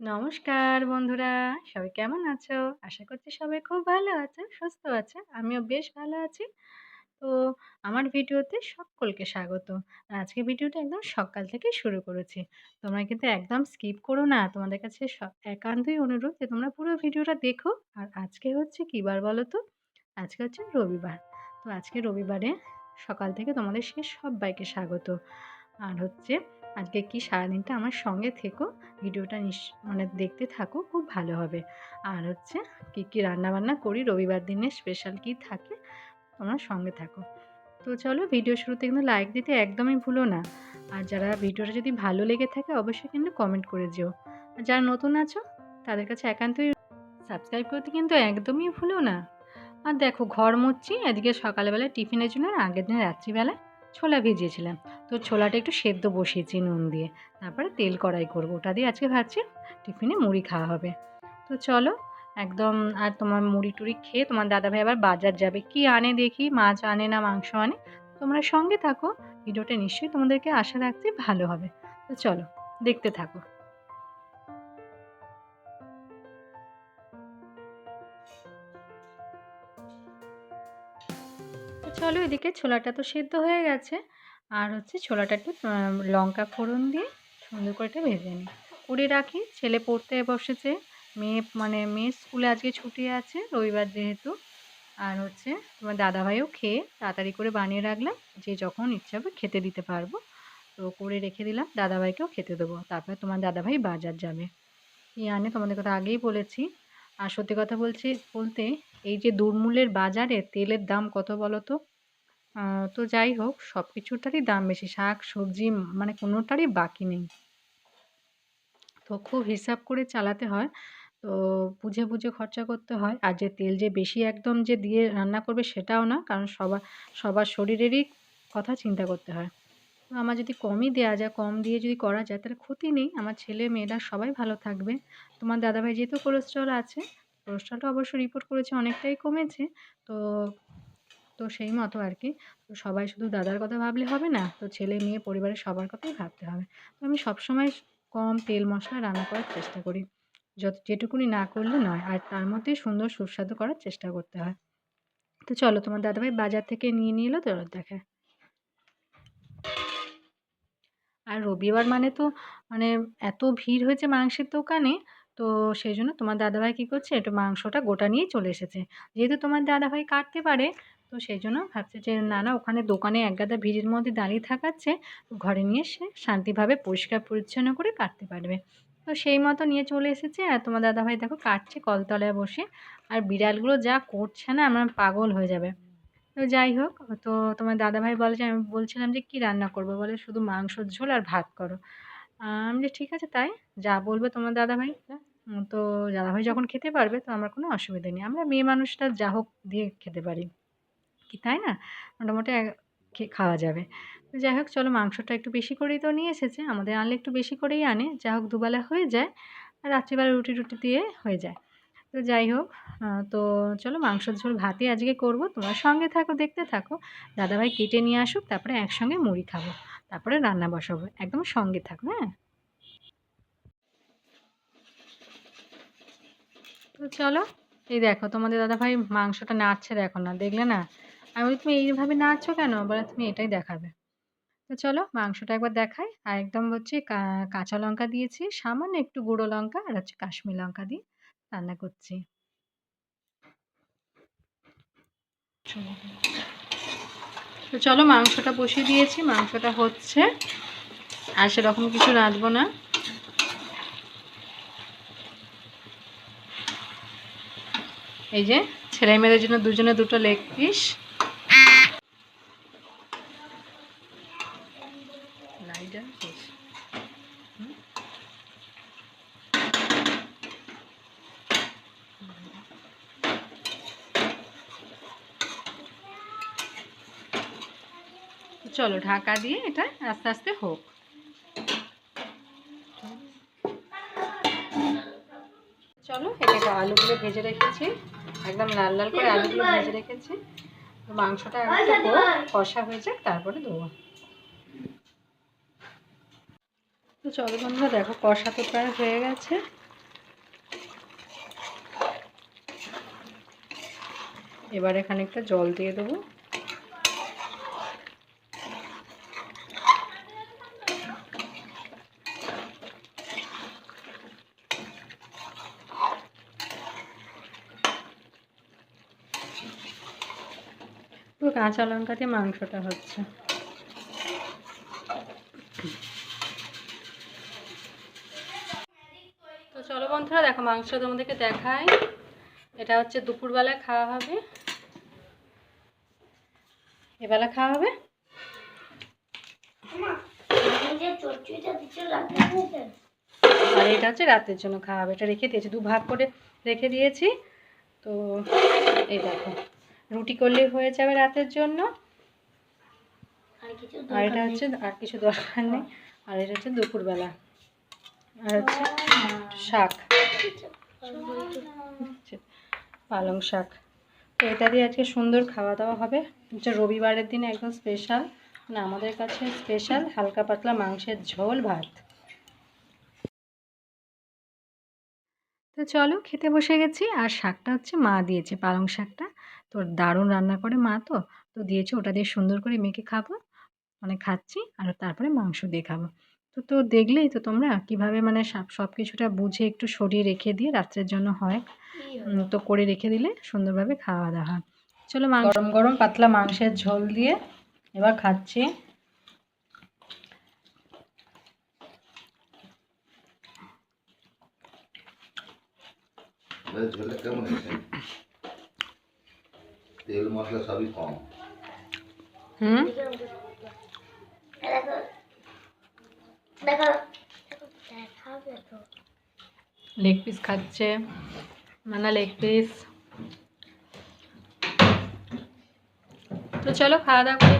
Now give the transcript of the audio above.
নমস্কার বন্ধুরা, সবাই কেমন আছো? আশা করছি সবাই খুব ভালো আছে, সুস্থ আছে, আমিও বেশ ভালো আছি। তো আমার ভিডিওতে সকলকে স্বাগত। আজকে ভিডিওটা একদম সকাল থেকে শুরু করেছি। তোমরা কিন্তু একদম স্কিপ করো না, তোমাদের কাছে একান্তই অনুরোধ যে তোমরা পুরো ভিডিওটা দেখো। আর আজকে হচ্ছে কী বার বলো তো? আজকে হচ্ছে রবিবার। তো আজকে রবিবারে সকাল থেকে তোমাদের সে সবাইকে স্বাগত। আর হচ্ছে আজকে কি সারাদিনটা আমার সঙ্গে থেকো? ভিডিওটা মানে দেখতে থাকো, খুব ভালো হবে। আর হচ্ছে, কী কী রান্নাবান্না করি, রবিবার দিনে স্পেশাল কী থাকে, তোমরা সঙ্গে থাকো। তো চলো, ভিডিও শুরুতে কিন্তু লাইক দিতে একদমই ভুলো না। আর যারা ভিডিওটা যদি ভালো লেগে থাকে, অবশ্যই কিন্তু কমেন্ট করে যেও। আর যারা নতুন আছো, তাদের কাছে একান্তই সাবস্ক্রাইব করতে কিন্তু একদমই ভুলো না। আর দেখো, ঘর মুচ্ছি এদিকে সকালবেলা টিফিনের জন্য আগের দিন রাত্রিবেলায় ছোলা ভিজিয়েছিলাম। তো ছোলাটা একটু সেদ্ধ বসিয়েছি নুন দিয়ে। তারপরে তেল কড়াই করব। ওটা দিয়ে আজকে ভাবছি টিফিনে মুড়ি খাওয়া হবে। তো চলো, একদম আর তোমার মুড়ি টুড়ি খেয়ে তোমার দাদাভাই আবার বাজার যাবে। কি আনে দেখি, মাছ আনে না মাংস আনে, তোমরা সঙ্গে থাকো। ভিডিওটা নিশ্চয়ই তোমাদেরকে আশা রাখতে ভালো হবে। তো চলো, দেখতে থাকো। চলো এদিকে ছোলাটা তো সেদ্ধ হয়ে গেছে। আর হচ্ছে ছোলাটা একটু লঙ্কা ফোড়ন দিয়ে সুন্দর করে এটা ভেজে নিই। করে রাখি, ছেলে পড়তে বসেছে, মেয়ে মানে মেয়ের স্কুলে আজকে ছুটি আছে, রবিবার যেহেতু। আর হচ্ছে তোমার দাদাভাইও খেয়ে তাড়াতাড়ি করে বানিয়ে রাখলাম, যে যখন ইচ্ছা হবে খেতে দিতে পারব। তো করে রেখে দিলাম, দাদাভাইকেও খেতে দেবো। তারপরে তোমার দাদাভাই বাজার যাবে। কী আনে তোমাদের কথা আগেই বলেছি। আর সত্যি কথা বলছি বলতে, এই যে দুর্মূল্যের বাজারে তেলের দাম কত বলো তো তো যাই হোক সব কিছুটারই দাম বেশি। শাক, সবজি মানে কোনোটারই বাকি নেই। তো খুব হিসাব করে চালাতে হয়। তো বুঝে বুঝে খরচা করতে হয়। আর যে তেল যে বেশি একদম যে দিয়ে রান্না করবে সেটাও না, কারণ সবার সবার শরীরেরই কথা চিন্তা করতে হয়। তো আমার যদি কমই দেওয়া যায়, কম দিয়ে যদি করা যায়, তাহলে ক্ষতি নেই। আমার ছেলে, মেয়েরা সবাই ভালো থাকবে। তোমার দাদাভাই যেহেতু কোলেস্ট্রল আছে, কোলেস্ট্রলটা অবশ্য রিপোর্ট করেছে অনেকটাই কমেছে। তো তো সেই মতো আর কি তো সবাই শুধু দাদার কথা ভাবলে হবে না, তো ছেলে মেয়ে পরিবারের সবার কথাই ভাবতে হবে। তো আমি সবসময় কম তেল মশলা রান্না করার চেষ্টা করি। যত, যেটুকুনি না করলে নয়, আর তার মধ্যে সুন্দর সুস্বাদু করার চেষ্টা করতে হয়। তো চলো, তোমার দাদাভাই বাজার থেকে নিয়ে নিয়ে এলো তো দেখে। আর রবিবার মানে তো মানে এত ভিড় হয়েছে মাংসের দোকানে, তো সেই জন্য তোমার দাদাভাই কী করছে, একটু মাংসটা গোটা নিয়েই চলে এসেছে। যেহেতু তোমার দাদাভাই কাটতে পারে তো সেই জন্য ভাবছে যে, না না, ওখানে দোকানে একগাদা ভিড়ের মধ্যে দাঁড়িয়ে থাকাচ্ছে ঘরে নিয়ে এসে শান্তিভাবে পরিষ্কার পরিচ্ছন্ন করে কাটতে পারবে। তো সেই মতো নিয়ে চলে এসেছে। আর তোমার দাদাভাই দেখো কাটছে কলতলায় বসে। আর বিড়ালগুলো যা করছে না, আমার পাগল হয়ে যাবে। তো যাই হোক, তো তোমার দাদাভাই বলে যে, আমি বলছিলাম যে, কী রান্না করব? বলে, শুধু মাংসর ঝোল আর ভাত করো। আমি যে, ঠিক আছে, তাই? যা বলবে তোমার দাদাভাই। তো দাদাভাই যখন খেতে পারবে, তো আমার কোনো অসুবিধা নেই। আমরা মেয়ে মানুষটা যা হোক দিয়ে খেতে পারি। কি, তাই না? মোটামুটি খাওয়া যাবে। যাই হোক, চলো মাংসটা একটু বেশি করেই তো নিয়ে এসেছে। আমাদের আনলে একটু বেশি করেই আনে। যা হোক দুবেলা হয়ে যায়, আর রাত্রিবেলা রুটি রুটি দিয়ে হয়ে যায়। তো যাই হোক তো চলো মাংসের ঝোল, ভাতই আজকে করব। তোমার সঙ্গে থাকো, দেখতে থাকো। দাদাভাই কেটে নিয়ে আসুক, তারপরে একসঙ্গে মুড়ি খাব। তারপরে রান্না বসাবো। একদম সঙ্গে থাকো হ্যাঁ? তো চলো, এই দেখো তোমাদের দাদাভাই মাংসটা নাড়ছে দেখো না, দেখলে না? আমি বলি, তুমি এইভাবে নাড়ছো কেন? বলে, তুমি এটাই দেখাবে। তো চলো, মাংসটা একবার দেখাই। আর একদম হচ্ছে কাঁচা লঙ্কা দিয়েছি, সামান্য একটু গুঁড়ো লঙ্কা আর হচ্ছে কাশ্মীর লঙ্কা দিয়ে রান্না করছি। তো চলো, মাংসটা বসিয়ে দিয়েছি, মাংসটা হচ্ছে। আর সেরকম কিছু রাঁধবো না। এই যে ছেলে মেয়েদের জন্য দুজনে দুটো লেগ পিস। চলো ঢাকা দিয়ে এটা আস্তে আস্তে হোক। চলো, এটাকে আলুগুলো ভেজে রেখেছি। একদম লাল লাল করে আলুগুলো ভেজে রেখেছি। মাংসটা একটু কষা হয়ে যাক, তারপরে দেবো। তো চলো বন্ধুরা, দেখো কষা তো প্রায় হয়ে গেছে। এবার এখানে একটা জল দিয়ে দেবো। কাঁচা লঙ্কা দিয়ে মাংসটা হচ্ছে। তো চলো বন্ধুরা, দেখো মাংস তোমাদেরকে দেখাই। এটা হচ্ছে দুপুরবেলায় খাওয়া হবে। এবেলা খাওয়া হবে? আর এটা হচ্ছে রাতের জন্য খাওয়া হবে। এটা রেখে দিয়েছি দু ভাগ করে রেখে দিয়েছি। তো এই দেখো। রুটি করলেই হয়ে যাবে রাতের জন্য। আর এটা হচ্ছে আর কিছু দরকার নেই। আর এটা হচ্ছে দুপুরবেলা। আর হচ্ছে শাক। পালং শাক। তো এটা দিয়ে আজকে সুন্দর খাওয়া দাওয়া হবে। হচ্ছে রবিবারের দিনে একদম স্পেশাল না আমাদের কাছে স্পেশাল হালকা পাতলা মাংসের ঝোল ভাত। তো চলো খেতে বসে গেছি। আর শাকটা হচ্ছে মা দিয়েছে পালং শাকটা। তো দারুণ রান্না করে মা তো। তো দিয়েছে ওটা দিয়ে সুন্দর করে মেখে খাব। মানে খাচ্ছি আর তারপরে মাংস দিয়ে খাব। তো তো দেখলেই তো তোমরা কীভাবে মানে সব সব কিছুটা বুঝে একটু সরিয়ে রেখে দিয়ে রাত্রের জন্য হয়। তো করে রেখে দিলে সুন্দরভাবে খাওয়া দাওয়া হয়। চলো মাংস গরম গরম পাতলা মাংসের ঝোল দিয়ে এবার খাচ্ছি। ঝোলটা কেমন হয়েছে? তেল মশলা সবই কম। হুম? লেগ পিস খাচ্ছে। মানা লেগ পিস তো চলো খাওয়া দাওয়া করে